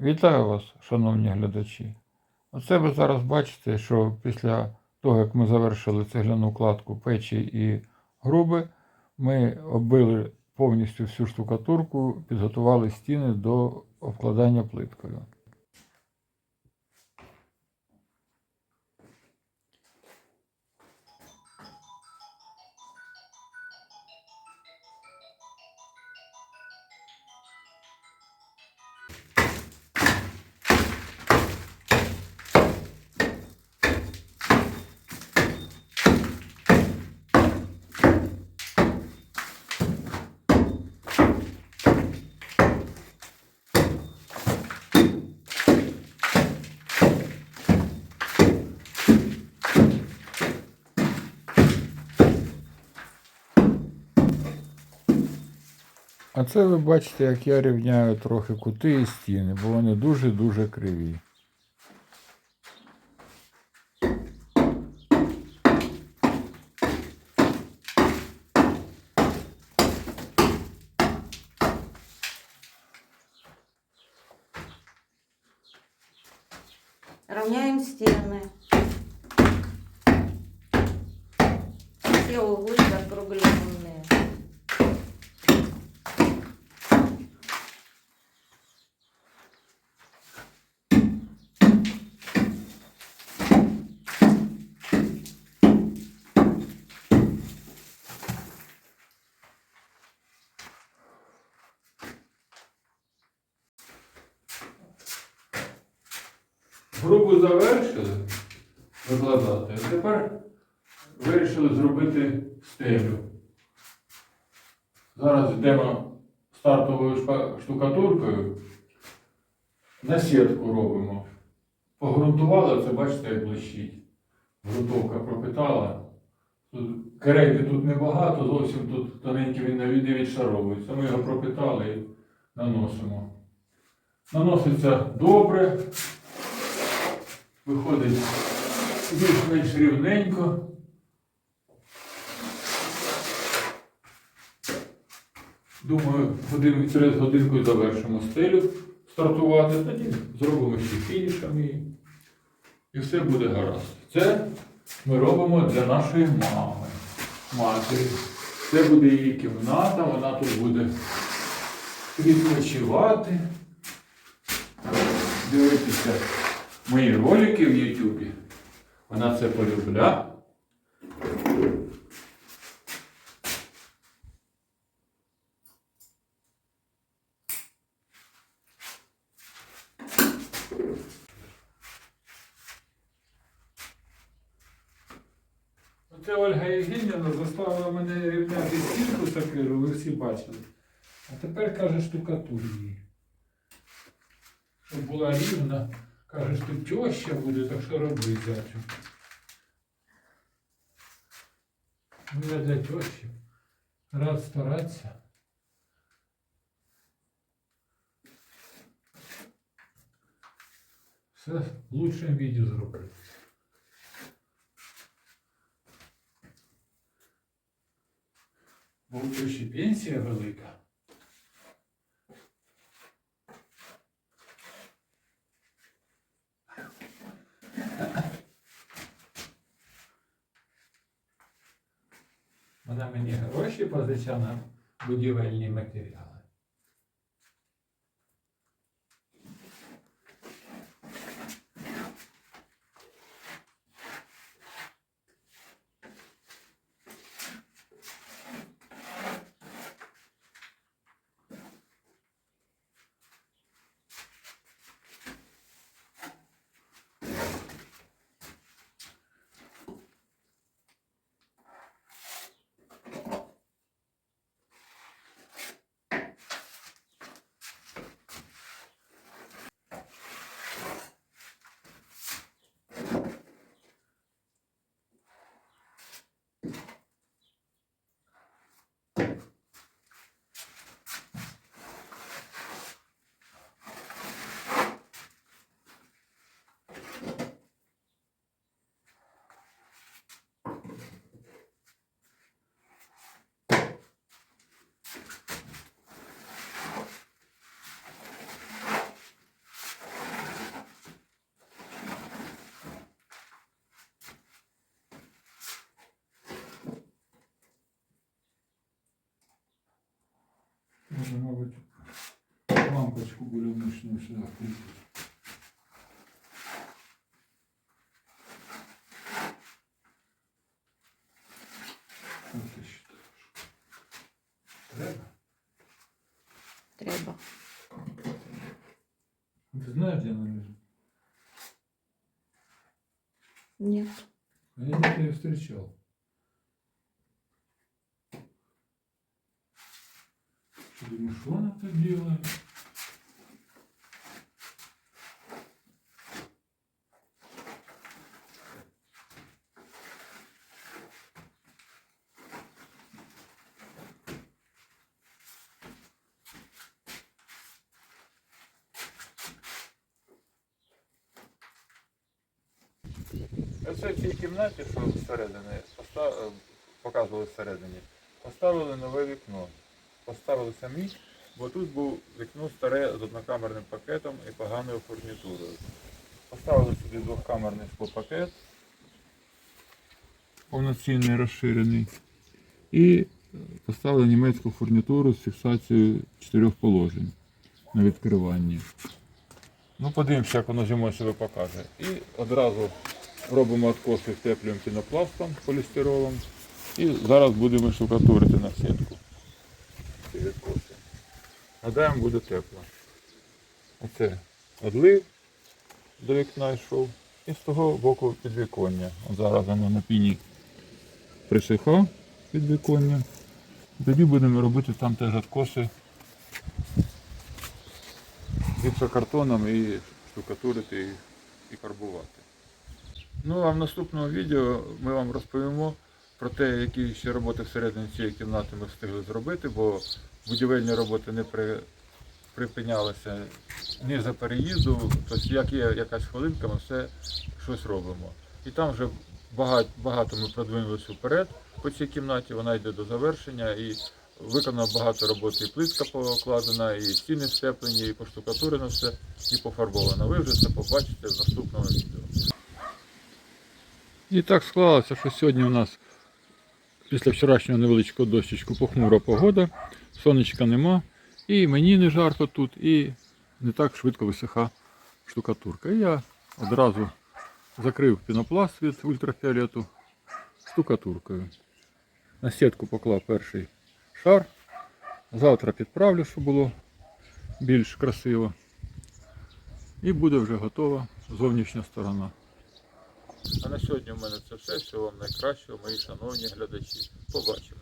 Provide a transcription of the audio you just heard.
Вітаю вас, шановні глядачі. Оце ви зараз бачите, що після того, як ми завершили цегляну кладку печі і груби, ми оббили повністю всю штукатурку, підготували стіни до обкладання плиткою. А це ви бачите, як я рівняю трохи кути і стіни, бо вони дуже-дуже криві. Равняем стены. Все углы закругленные. Грубу завершили викладати, а тепер вирішили зробити стелю. Зараз йдемо стартовою штукатуркою. На сітку робимо. Погрунтували, це бачите, як блищить. Грунтовка пропитала. Тут керейки тут небагато, зовсім тут тоненький він навіть не відшаровується. Ми його пропитали і наносимо. Наноситься добре, виходить більш-менш рівненько. Думаю, годин, через годинку завершимо стелю стартувати, тоді зробимо ще фінішами і, і все буде гаразд. Це ми робимо для нашої мами, матері. Це буде її кімната, вона тут буде відпочивати, дивитися мої ролики в Ютубі. Вона це полюбля. Оце Ольга Євгенівна заставила мене рівняти стінку сакиру, ви всі бачили. А тепер каже штукатур її. Щоб була рівна. Каже, що теща буде, так що роби зятю. Ну, я для тещі. Рад старатися. Все в лучшому віді зробити. Бо у тещі пенсія велика. Вона мені гроші позичала будівельні матеріали. Ты считаешь? Треба? Треба. Ты знаешь, где она лежит? Нет. А я где-то ее встречал. Что думаешь, что она так делает? Оце в цій кімнаті, що всередині, е, показували всередині, поставили нове вікно. Поставили самі, бо тут був вікно старе з однокамерним пакетом і поганою фурнітурою. Поставили сюди двохкамерний склопакет, повноцінний розширений. І е, поставили німецьку фурнітуру з фіксацією чотирьох положень на відкриванні. Ну, подивимося, як воно зимою себе покаже. І одразу робимо откоси, втеплюємо пінопластом, полістиролом. І зараз будемо штукатурити на сітку. Гадаємо, буде тепло. Оце одлив до вікна йшов. І з того боку підвіконня. От зараз воно на піні присиха підвіконня. Тоді будемо робити там теж откоси гіпсокартоном і штукатурити і, і карбувати. Ну а в наступному відео ми вам розповімо про те, які ще роботи всередині цієї кімнати ми встигли зробити, бо будівельні роботи не при, припинялися ні за переїзду, тобто як є якась хвилинка, ми все щось робимо. І там вже багато, багато ми продвинулися вперед по цій кімнаті, вона йде до завершення і виконано багато роботи. І плитка покладена, і стіни встеплені, і поштукатурено все, і пофарбовано. Ви вже це побачите в наступному відео. І так склалося, що сьогодні у нас після вчорашнього невеличкого дощечку похмура погода, сонечка нема, і мені не жарко тут, і не так швидко висиха штукатурка. І я одразу закрив пінопласт від ультрафіолету штукатуркою. На сітку поклав перший шар. Завтра підправлю, щоб було більш красиво. І буде вже готова зовнішня сторона. А на сьогодні в мене це все. Всього вам найкращого, мої шановні глядачі. Побачимо.